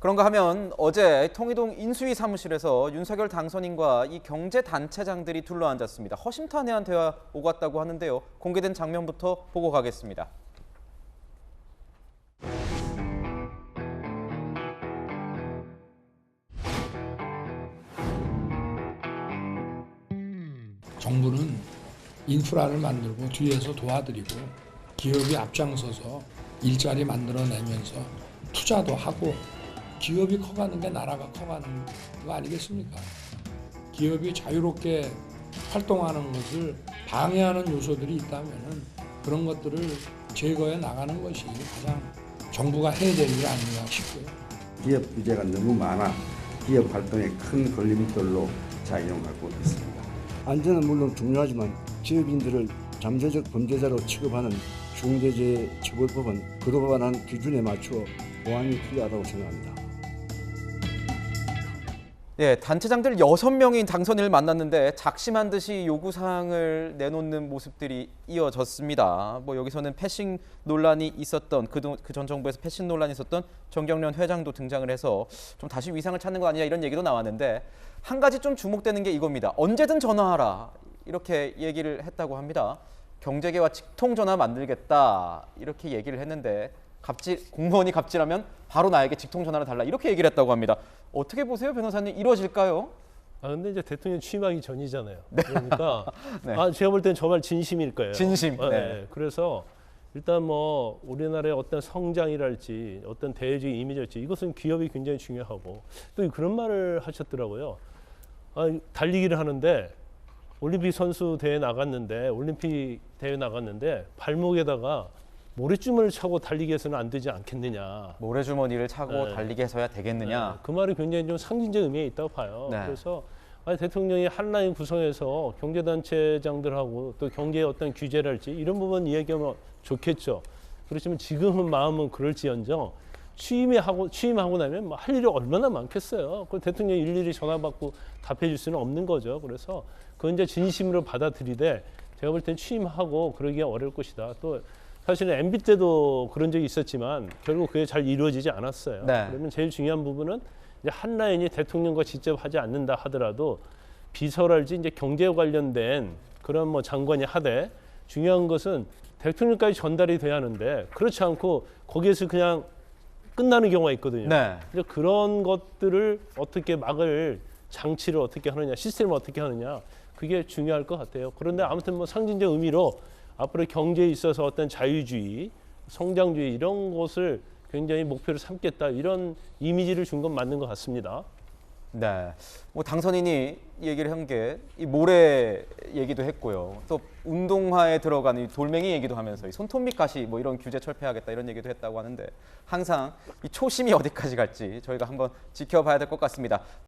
그런가 하면 어제 통이동 인수위 사무실에서 윤석열 당선인과 이 경제 단체장들이 둘러앉았습니다. 허심탄회한 대화 오갔다고 하는데요. 공개된 장면부터 보고 가겠습니다. 정부는 인프라를 만들고 뒤에서 도와드리고 기업이 앞장서서 일자리 만들어내면서 투자도 하고 기업이 커가는 게 나라가 커가는 거 아니겠습니까? 기업이 자유롭게 활동하는 것을 방해하는 요소들이 있다면 그런 것들을 제거해 나가는 것이 가장 정부가 해야 될 일 아닌가 싶고요. 기업 규제가 너무 많아 기업 활동에 큰 걸림돌로 작용하고 있습니다. 안전은 물론 중요하지만 기업인들을 잠재적 범죄자로 취급하는 중대재해처벌법은 그로 관한 기준에 맞추어 보완이 필요하다고 생각합니다. 예, 단체장들 여섯 명이 당선인을 만났는데 작심한 듯이 요구 사항을 내놓는 모습들이 이어졌습니다. 뭐 여기서는 패싱 논란이 있었던 그전 정부에서 패싱 논란이 있었던 정경련 회장도 등장을 해서 좀 다시 위상을 찾는 거 아니냐 이런 얘기도 나왔는데 한 가지 좀 주목되는 게 이겁니다. 언제든 전화하라 이렇게 얘기를 했다고 합니다. 경제계와 직통 전화 만들겠다 이렇게 얘기를 했는데 갑질 공무원이 갑질하면 바로 나에게 직통 전화를 달라 이렇게 얘기를 했다고 합니다. 어떻게 보세요, 변호사님? 이루어질까요? 아 근데 이제 대통령 취임하기 전이잖아요. 그러니까 네. 아 제가 볼 때는 정말 진심일 거예요. 진심, 아, 네. 네. 그래서 일단 뭐 우리나라의 어떤 성장이랄지 어떤 대외적인 이미지랄지 이것은 기업이 굉장히 중요하고 또 그런 말을 하셨더라고요. 아 달리기를 하는데 올림픽 선수 대회 나갔는데 올림픽 대회 나갔는데 발목에다가 모래주머니를 차고 달리기 해서는 안 되지 않겠느냐. 모래주머니를 차고 네. 달리게 해서야 되겠느냐? 네, 그 말이 굉장히 좀 상징적 의미가 있다고 봐요. 네. 그래서 아니, 대통령이 한라인 구성해서 경제단체장들하고 또 경제의 어떤 규제랄지 이런 부분 이야기하면 좋겠죠. 그렇지만 지금은 마음은 그럴지언정 취임에 하고 취임하고 나면 뭐 할 일이 얼마나 많겠어요. 그 대통령 이 일일이 전화 받고 답해 줄 수는 없는 거죠. 그래서 그건 이제 진심으로 받아들이되 제가 볼 땐 취임하고 그러기가 어려울 것이다. 또 사실은 MB 때도 그런 적이 있었지만 결국 그게 잘 이루어지지 않았어요. 네. 그러면 제일 중요한 부분은 이제 한 라인이 대통령과 직접 하지 않는다 하더라도 비서랄지 이제 경제 관련된 그런 뭐 장관이 하되 중요한 것은 대통령까지 전달이 돼야 하는데 그렇지 않고 거기에서 그냥 끝나는 경우가 있거든요. 네. 이제 그런 것들을 어떻게 막을 장치를 어떻게 하느냐, 시스템을 어떻게 하느냐, 그게 중요할 것 같아요. 그런데 아무튼 뭐 상징적 의미로 앞으로 경제에 있어서 어떤 자유주의, 성장주의 이런 것을 굉장히 목표로 삼겠다 이런 이미지를 준 건 맞는 것 같습니다. 네. 뭐 당선인이 얘기를 한 게 이 모래 얘기도 했고요. 또 운동화에 들어가는 이 돌멩이 얘기도 하면서 이 손톱 밑 가시 뭐 이런 규제 철폐하겠다 이런 얘기도 했다고 하는데 항상 이 초심이 어디까지 갈지 저희가 한번 지켜봐야 될 것 같습니다.